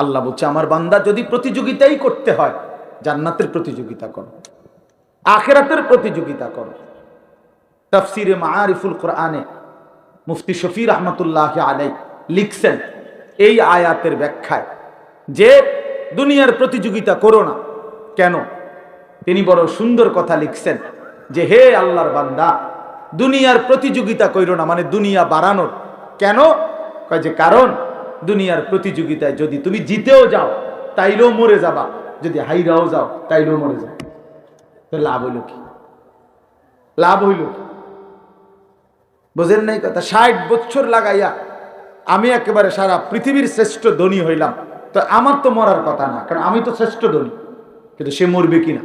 আল্লাহ বলছে, আমার বান্দা যদি প্রতিযোগিতাই করতে হয়, জান্নাতের প্রতিযোগিতা করো, আখেরাতের প্রতিযোগিতা করো। তফসিরে মারিফুল কোরআনে মুফতি শফি রহমতুল্লাহ আলাই লিখছেন এই আয়াতের ব্যাখ্যায় যে দুনিয়ার প্রতিযোগিতা করো না কেন? তিনি বড় সুন্দর কথা লিখছেন যে, হে আল্লাহর বান্দা, দুনিয়ার প্রতিযোগিতা কইরো না মানে দুনিয়া বাড়ানোর। কেন? কয় যে, কারণ দুনিয়ার প্রতিযোগিতায় যদি তুমি জিতেও যাও, তাইলেও মরে যাবা। যদি হাইরাও যাও, তাইলেও মরে যাও তো লাভ হইল কি? লাভ হইল কি? বোঝেন নাই কথা? ষাট বছর লাগাইয়া আমি একেবারে সারা পৃথিবীর শ্রেষ্ঠ ধনী হইলাম। তো আমার তো মরার কথা না, কারণ আমি তো শ্রেষ্ঠ ধনী। কিন্তু সে মরবে কিনা?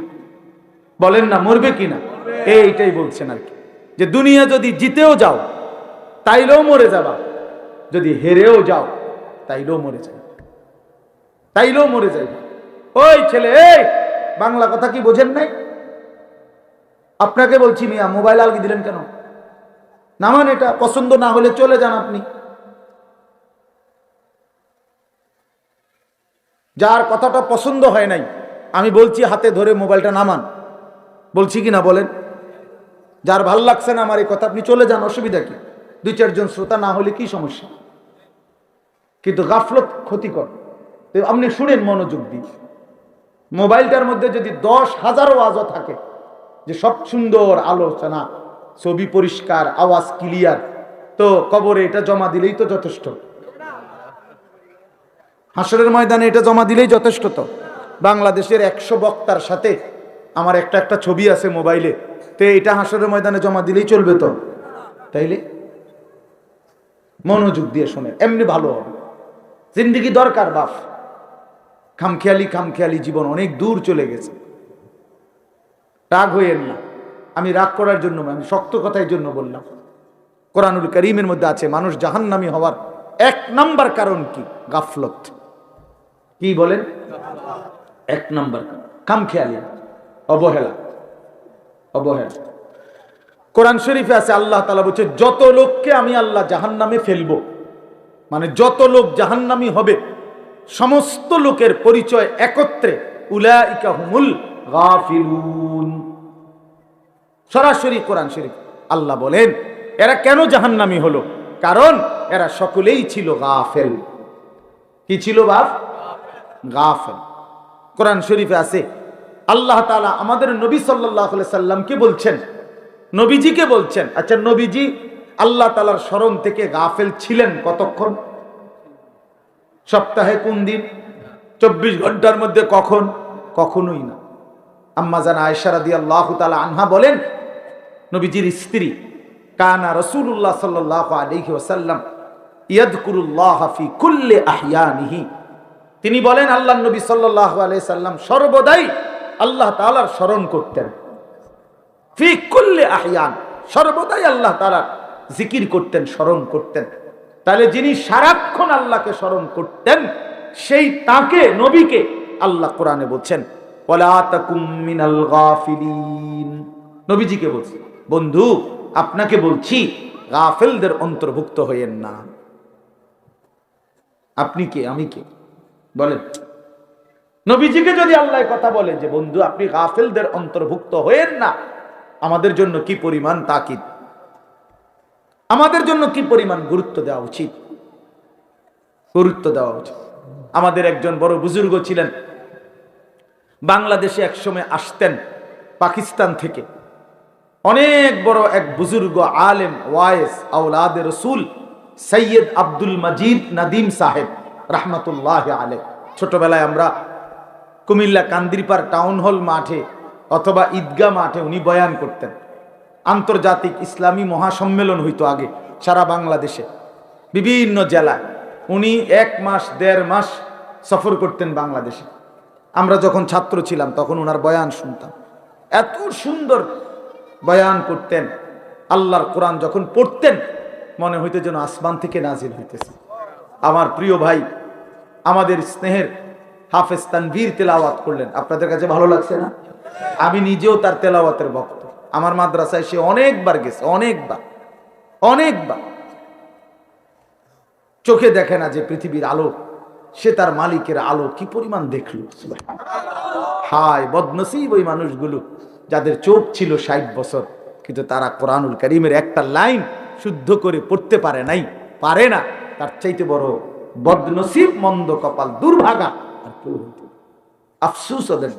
বলেন না, মরবে কিনা? এইটাই বলছেন আর কি। যে দুনিয়া যদি জিতেও যাও, তাইলেও মরে যাবা। যদি হেরেও যাও তাইলেও মরে যাবে তাইলেও মরে যাইবে। ওই ছেলে, এই, বাংলা কথা কি বোঝেন নাই? আপনাকে বলছি মিয়া, মোবাইল আলগি দিলেন কেন? নামান এটা পছন্দ না হলে চলে যান আপনি। যার কথাটা পছন্দ হয় নাই, আমি বলছি হাতে ধরে মোবাইলটা নামান। বলছি কি না বলেন? যার ভালো লাগছে না আমার এই কথা, আপনি চলে যান, অসুবিধা কি? দুই চারজন শ্রোতা না হলে কি সমস্যা? কিন্তু গাফলত ক্ষতিকর। আপনি শুনেন মনোযোগ দিয়ে। মোবাইলটার মধ্যে যদি দশ হাজার আজও থাকে, যে সব সুন্দর আলোচনা, ছবি পরিষ্কার, আওয়াজ ক্লিয়ার, তো কবরে এটা জমা দিলেই তো যথেষ্ট। হাসরের ময়দানে এটা জমা দিলেই যথেষ্ট তো। বাংলাদেশের একশো বক্তার সাথে আমার একটা একটা ছবি আছে মোবাইলে, তো এটা হাসরের ময়দানে জমা দিলেই চলবে তো। তাইলে মনোযোগ দিয়ে শোনে এমনি ভালো হবে। জিন্দিগি দরকার বাপ। খামখেয়ালি খামখেয়ালি জীবন অনেক দূর চলে গেছে। রাগ হইয়েন না। আমি রাগ করার জন্য নয়, আমি শক্ত কথার জন্য বললাম। কোরআনুল করিমের মধ্যে আছে মানুষ জাহান্নামি হওয়ার এক নাম্বার কারণ কি? গাফলত। কি বলেন? এক নাম্বার খামখেয়ালি অবহেলা। অবহেলা। কোরআন শরীফে আছে আল্লাহ তালা বলছে যত লোককে আমি আল্লাহ জাহান্নামে ফেলব মানে যত লোক জাহান্নামি হবে, সমস্ত লোকের পরিচয় একত্রে উলাইকা গাফিলুন। সরাসরি কোরআন শরীফ আল্লাহ বলেন, এরা কেন জাহান্নামি হলো? কারণ এরা সকলেই ছিল গাফেল। কি ছিল বাপ গাফেল। কোরআন শরীফে আছে, আল্লাহ তাআলা আমাদের নবী আলাইহি সাল্লামকে বলছেন, নবীজিকে বলছেন আচ্ছা নবীজি আল্লাহ তাআলার স্মরণ থেকে গাফেল ছিলেন কতক্ষণ? সপ্তাহে কোন দিন? চব্বিশ ঘণ্টার মধ্যে কখন? কখনোই না। আম্মা জান আয়সারা দিয়ে আল্লাহ তালা আনহা বলেন, নবীজির স্ত্রী কানা রসুল্লাহ সাল্লাহ আলহি ওসাল্লাম ইয়াদকুরুল্লাহ কুল্লে আহিয়ানিহি। তিনি বলেন আল্লাহ নবী সাল্লাহ সাল্লাম সর্বদাই আল্লাহ তালার স্মরণ করতেন। ফি কুল্লে আহিয়ান, সর্বদাই আল্লাহ তালার জিকির করতেন, স্মরণ করতেন। তাহলে যিনি সারাক্ষণ আল্লাহকে স্মরণ করতেন, সেই তাকে, নবীকে আল্লাহ কোরআনে বলছেন নবীজিকে বলছি, বন্ধু, আপনাকে বলছি, গাফেলদের অন্তর্ভুক্ত হইয়েন না। আপনি কে? আমি কে? বলেন। নবীজিকে যদি আল্লাহ কথা বলে যে, বন্ধু, আপনি গাফেলদের অন্তর্ভুক্ত হইয়েন না, আমাদের জন্য কি পরিমাণ তাকিদ? আমাদের জন্য কি পরিমাণ গুরুত্ব দেওয়া উচিত? গুরুত্ব দেওয়া উচিত। আমাদের একজন বড় বুজুর্গ ছিলেন। বাংলাদেশে একসময় আসতেন পাকিস্তান থেকে। অনেক বড় এক বুজুর্গ, আলেম, ওয়ায়েস আউলাদ রসুল, সৈয়দ আব্দুল মজিদ নাদিম সাহেব, রাহমাতুল্লাহ আলে ছোটবেলায় আমরা কুমিল্লা কান্দিরপার টাউন হল মাঠে অথবা ঈদগাহ মাঠে উনি বয়ান করতেন। আন্তর্জাতিক ইসলামী মহাসম্মেলন হইতো আগে, সারা বাংলাদেশে। বিভিন্ন জেলায়। উনি এক মাস, দেড় মাস সফর করতেন বাংলাদেশে। আমরা যখন ছাত্র ছিলাম, তখন ওনার বয়ান শুনতাম। এত সুন্দর বয়ান করতেন। আল্লাহর কোরআন যখন পড়তেন, মনে হইতে যেন আসমান থেকে নাজিল হইতেছে। আমার প্রিয় ভাই, আমাদের স্নেহের হাফেজ তানভীর তেলাওয়াত করলেন। আপনাদের কাছে ভালো লাগছে না? আমি নিজেও তার তেলাওয়াতের ভক্ত। আমার মাদ্রাসায় সে অনেকবার গেছে, অনেকবার অনেকবার। চোখে দেখে না যে পৃথিবীর আলো, সে তার মালিকের আলো কি পরিমাণ দেখল? হায়, বদনসিব ওই মানুষগুলো, যাদের চোখ ছিল ষাট বছর, কিন্তু তারা কোরআনুল করিমের একটা লাইন শুদ্ধ করে পড়তে পারে নাই, পারে না। তার চাইতে বড় বদনসিব, মন্দ কপাল, দুর্ভাগা আফসুস ওদের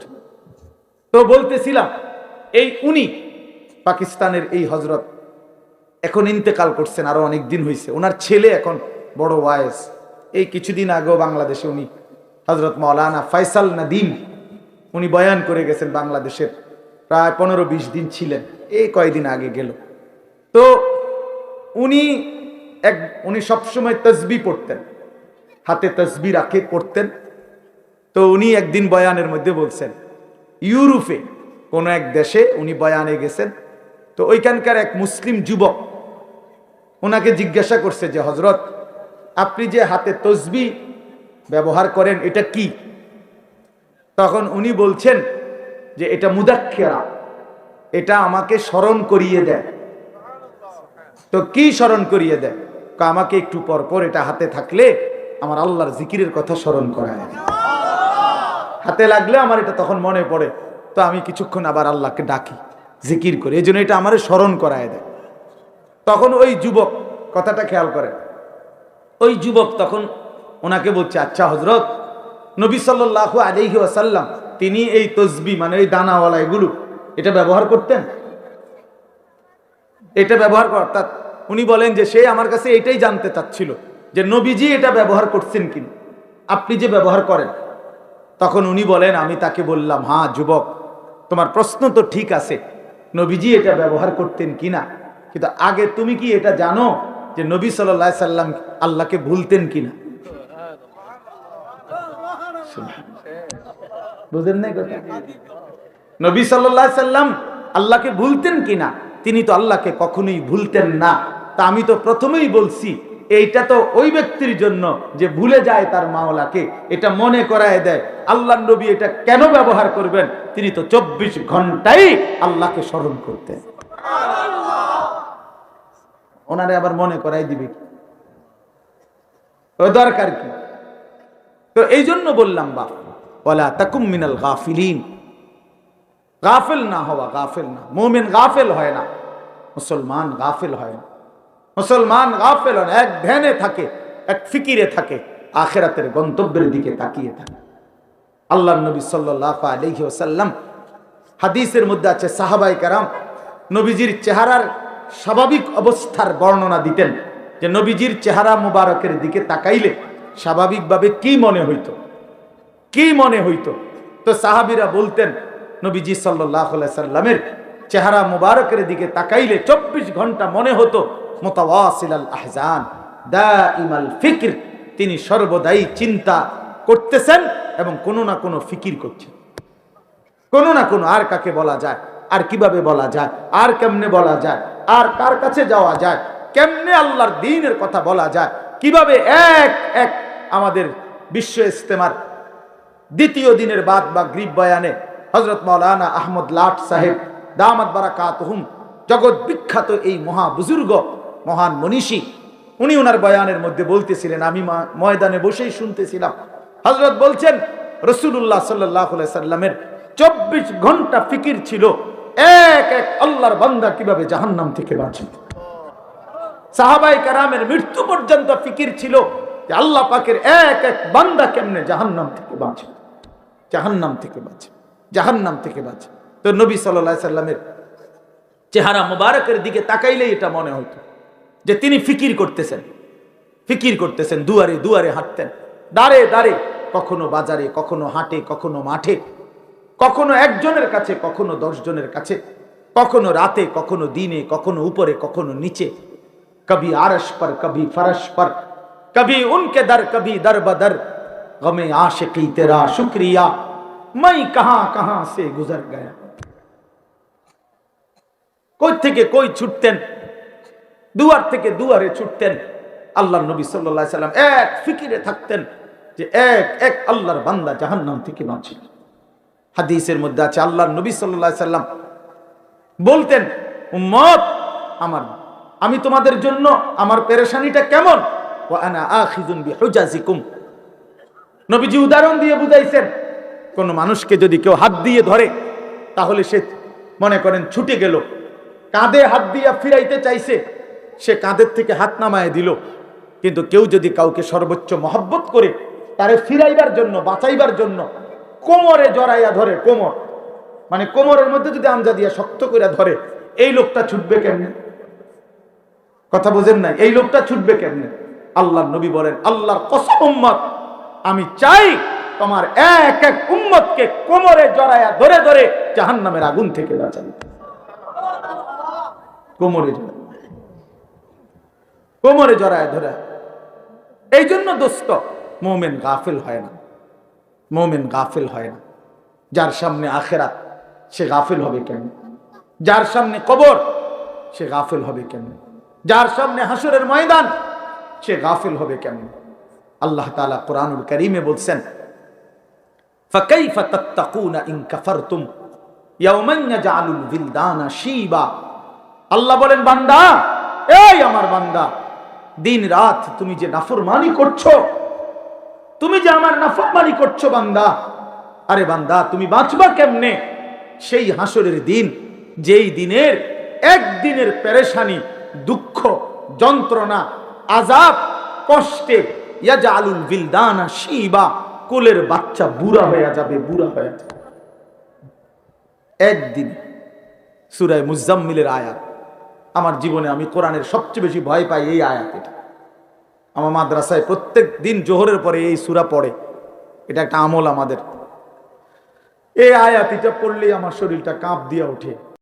তো বলতেছিলাম, এই উনি পাকিস্তানের এই হজরত এখন ইন্তেকাল করছেন, আরও অনেক দিন হয়েছে ওনার ছেলে এখন বড় ওয়াইস। এই কিছুদিন আগেও বাংলাদেশে উনি হজরত মৌলানা ফয়সাল নাদিম, উনি বয়ান করে গেছেন বাংলাদেশের। প্রায় পনেরো বিশ দিন ছিলেন। এই কয়দিন আগে গেল। তো উনি এক, উনি সবসময় তসবি পড়তেন। হাতে তসবি রাখে, পড়তেন। তো উনি একদিন বয়ানের মধ্যে বলছেন, ইউরোপে কোনো এক দেশে উনি বয়ানে গেছেন তো ওইখানকার এক মুসলিম যুবক ওনাকে জিজ্ঞাসা করছে যে হজরত আপনি যে হাতে তসবি ব্যবহার করেন, এটা কি? তখন উনি বলছেন যে, এটা মুদাক্ষেরা এটা আমাকে স্মরণ করিয়ে দেয়। তো কি স্মরণ করিয়ে দেয়? আমাকে একটু পর পর এটা হাতে থাকলে আমার আল্লাহর জিকিরের কথা স্মরণ করায়। হাতে লাগলে আমার এটা তখন মনে পড়ে। তো আমি কিছুক্ষণ আবার আল্লাহকে ডাকি। জিকির করে, এই জন্য এটা আমার স্মরণ করায় দেয়। তখন ওই যুবক কথাটা খেয়াল করে। ওই যুবক তখন ওনাকে বলছে আচ্ছা হজরত নবী সাল্লাহ আলহি আসাল্লাম তিনি এই তসবি মানে এই দানাওয়ালা এগুলো, এটা ব্যবহার করতেন? এটা ব্যবহার কর, অর্থাৎ উনি বলেন যে, সে আমার কাছে এটাই জানতে চাচ্ছিল যে, নবীজি এটা ব্যবহার করছেন কিনা, আপনি যে ব্যবহার করেন। তখন উনি বলেন, আমি তাকে বললাম হ্যাঁ যুবক, তোমার প্রশ্ন তো ঠিক আছে নবীজি এটা ব্যবহার করতেন কিনা? কিন্তু আগে তুমি কি এটা জানো যে নবী সাল্লাহ সাল্লাম আল্লাহকে ভুলতেন কিনা? বুঝেন নবী সাল্লাহ সাল্লাম আল্লাহকে ভুলতেন কিনা? তিনি তো আল্লাহকে কখনোই ভুলতেন না। তা আমি তো প্রথমেই বলছি এইটা তো ওই ব্যক্তির জন্য যে ভুলে যায় তার মাওলাকে, এটা মনে করায় দেয়। আল্লাহ নবী এটা কেন ব্যবহার করবেন? তিনি তো চব্বিশ ঘন্টাই আল্লাহকে স্মরণ করতেন। ওনারে আবার মনে করাই দিবে দরকার কি? তো এই জন্য বললাম, বাপ বলা তাকুম মিনাল গাফিলিন। গাফেল না হওয়া গাফেল না। মোমেন গাফেল হয় না। মুসলমান গাফেল হয় না। মুসলমান গাফেল হয় এক ধ্যানে থাকে, এক ফিকিরে থাকে, আখেরাতের গন্তব্যের দিকে তাকিয়ে থাকে। আল্লাহ নবী সাল্লাহ আলহি ওসাল্লাম হাদিসের মধ্যে আছে সাহাবাই কারাম নবীজির চেহারার স্বাভাবিক অবস্থার বর্ণনা দিতেন যে নবীজির চেহারা মুবারকের দিকে তাকাইলে স্বাভাবিকভাবে কি মনে হইত? কি মনে হইত? তো সাহাবিরা বলতেন, নবীজি সাল্লাহ সাল্লামের চেহারা মুবারকের দিকে তাকাইলে চব্বিশ ঘণ্টা মনে হতো আহজান। দা ফিকির। তিনি সর্বদাই চিন্তা করতেছেন এবং কোনো না কোনো ফিকির করছেন। কোনো না কোনো আর কাকে বলা যায়, আর কীভাবে বলা যায়, আর কেমনে বলা যায়, আর কার কাছে যাওয়া যায়, কেমনে আল্লাহর দিনের কথা বলা যায়, কীভাবে এক এক আমাদের বিশ্ব ইস্তেমার দ্বিতীয় দিনের বাদ বা গ্রীব বয়ানে হজরত মৌলানা আহমদ লাট সাহেব, দামাত বারাকাত হুম জগৎ বিখ্যাত এই মহা বুজুর্গ মহান মনীষী, উনি ওনার বয়ানের মধ্যে বলতেছিলেন, আমি ময়দানে বসেই শুনতেছিলাম। হজরত বলছেন রসুল্লাহ সাল্লাহ সাল্লামের চব্বিশ ঘণ্টা ফিকির ছিল, এক এক আল্লাহর বান্দা কীভাবে জাহান্নাম থেকে বাঁচে? সাহাবাই কারামের মৃত্যু পর্যন্ত ফিকির ছিল যে আল্লাহ পাকের এক এক বান্দা কেমনে জাহান্নাম থেকে বাঁচে? জাহান্নাম থেকে বাঁচে, জাহান্নাম থেকে বাঁচে। তো নবী সাল্লাহ সাল্লামের চেহারা মোবারকের দিকে তাকাইলেই এটা মনে হতো। যে তিনি ফিকির করতেছেন। ফিকির করতেছেন, দুয়ারে দুয়ারে হাঁটতেন। দাঁড়ে দাঁড়ে, কখনো বাজারে, কখনো হাটে, কখনো মাঠে, কখনো একজনের কাছে, কখনো দশজনের কাছে, কখনো রাতে, কখনো দিনে, কখনো উপরে, কখনো নিচে। কবি আরস পর, কবি ফরস পর, কবি উনকে দর, কবি দর বদর গমে আশকি তেরা শুক্রিয়া। মাই কাহা কাহা সে গুজর গয়া। কই থেকে কই ছুটতেন? দুয়ার থেকে দুয়ারে ছুটতেন। আল্লাহ নবী সাল্লাহ সাল্লাম এক ফিকিরে থাকতেন যে এক এক আল্লাহর বান্দা জাহান্নাম থেকে বাঁচে। হাদিসের মধ্যে আছে আল্লাহ নবী সাল্লাহ সাল্লাম বলতেন, উম্মত, আমার, আমি তোমাদের জন্য আমার পেরেশানিটা কেমন? নবীজি উদাহরণ দিয়ে বুঝাইছেন, কোন মানুষকে যদি কেউ হাত দিয়ে ধরে, তাহলে সে মনে করেন ছুটে গেল। কাঁধে হাত দিয়া ফিরাইতে চাইছে সে কাঁধের থেকে হাত নামায় দিল। কিন্তু কেউ যদি কাউকে সর্বোচ্চ মহব্বত করে, তারে ফিরাইবার জন্য, বাঁচাইবার জন্য কোমরে জড়াইয়া ধরে, কোমর। মানে কোমরের মধ্যে যদি আমজা দিয়া শক্ত করে ধরে, এই লোকটা ছুটবে কেমনে? কথা বোঝেন নাই? এই লোকটা ছুটবে কেমনে? আল্লাহ নবী বলেন, আল্লাহর কসম, উম্মত। আমি চাই তোমার এক এক উম্মতকে কোমরে জড়ায়া ধরে ধরে জাহান্নামের আগুন থেকে বাঁচাই কোমরে জড়ায় কোমরে জড়ায় ধরে এই জন্য দোস্ত মোমেন গাফিল হয় না মোমেন গাফিল হয় না যার সামনে আখেরাত সে গাফিল হবে কেন যার সামনে কবর সে গাফিল হবে কেন যার সামনে হাসুরের ময়দান সে গাফিল হবে কেন আল্লাহ তাআলা কোরআনুল করিমে বলছেন فكيف تتقون إن كفرتم يوما يجعل الولدان شيبا আল্লাহ বলেন বান্দা এই আমার বান্দা দিন রাত তুমি যে নাফরমানি করছ, তুমি যে আমার নাফরমানি করছ বান্দা, আরে বান্দা, তুমি বাঁচবা কেমনে? সেই হাসরের দিন, যেই দিনের, একদিনের পেরেশানি, দুঃখ, যন্ত্রণা আজাব কষ্টে ইয়াজা আলুল বিলদানা শিবা, কোলের বাচ্চা বুড়া হয়ে যাবে, বুড়া হয়ে যাবে। একদিন, সুরায় মুজাম্মিলের আয়াত। আমার জীবনে আমি কোরআনের সবচেয়ে বেশি ভয় পাই এই আয়াত আমার মাদ্রাসায় প্রত্যেক দিন জোহরের পরে এই সুরা পড়ে। এটা একটা আমল আমাদের। এই আয়াতিটা পড়লেই আমার শরীরটা কাঁপ দিয়ে ওঠে।